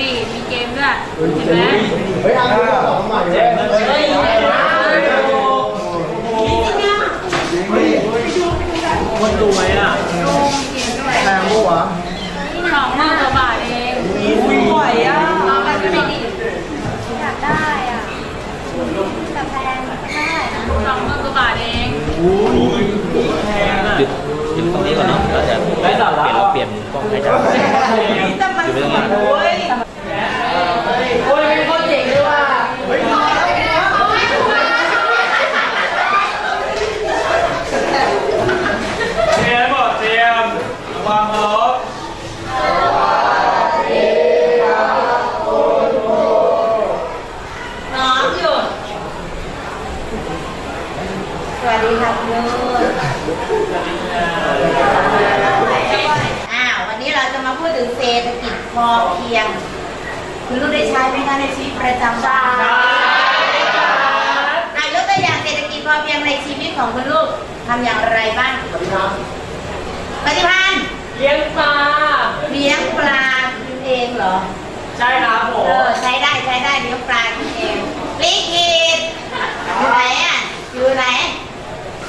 เห็นไหมเฮ้ยอันนี้ก็ตอบมาใหม่เลยเฮ้ยไหนวะคนดูไหมอะแพงปะวะสองหมื่นกว่าบาทเองสวยอะเอาแบบไม่ดีอยากได้อะแต่แพงไม่ได้นะสองหมื่นกว่าบาทเองหยุดหยุดตรงนี้ก่อนเนาะเราจะเปลี่ยนเราเปลี่ยนกล้องให้จับ แต่มันสวยเว้ย โอ้ยเป็นคนเจ๋งเลยว่ะ เตรียมหมดเตรียมวางเคารพ น้องหยุดสวัสดีค่ะคุณลูกอ้าววันนี้เราจะมาพูดถึงเศรษฐกิจ พอเพียง คุณลูกได้ใช้ไหมคะในชีวิตประจำวันอะยกตัวอย่างเศรษฐกิจพอเพียงในชีวิตของคุณลูกทำอย่างไรบ้างปฏิพันธ์เลี้ยงปลาเลี้ยงปลากินเองเหรอ ใช่ครับผเอมอใช้ได้ใช้ได้เลี้ยงปลากินเองลิขิตอยู่ไหนอะอยู่ไหน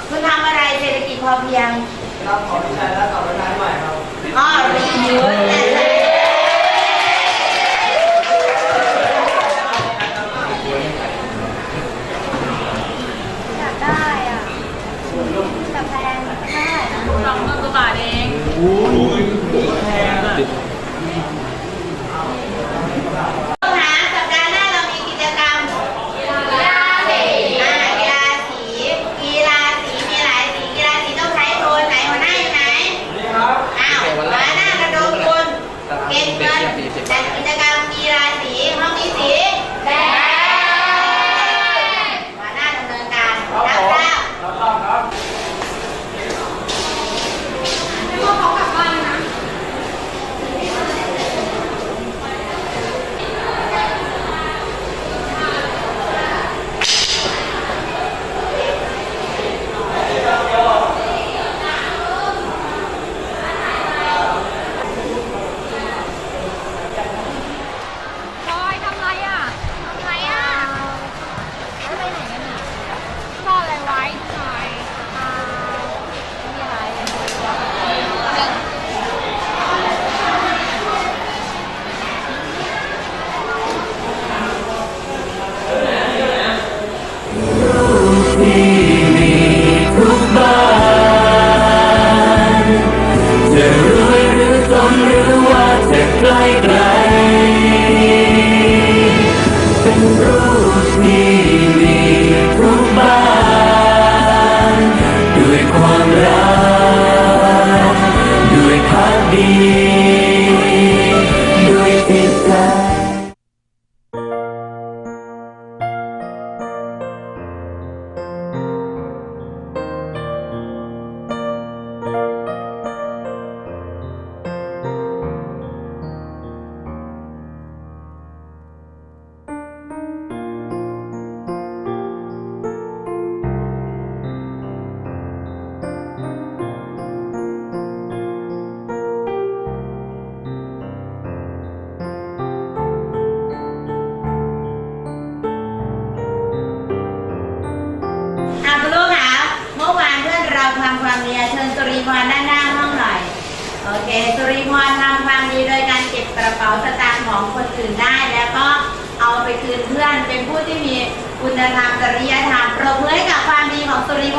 คุณทำอะไรเศรษฐกิจพอเพียงเราขอวิจัยแล้วต่อไปใหม่ครับอ๋อรีวิวแต่ ห เป็นรูปดี ความดีเชิญสุริพรด้านหน้าห้องหน่อย โอเค สุริพรทำความดีโดยการเก็บกระเป๋าสตางค์ของคนอื่นได้ แล้วก็เอาไปคืนเพื่อนเป็นผู้ที่มีคุณธรรมจริยธรรมปรบมือให้กับความดีของสุริ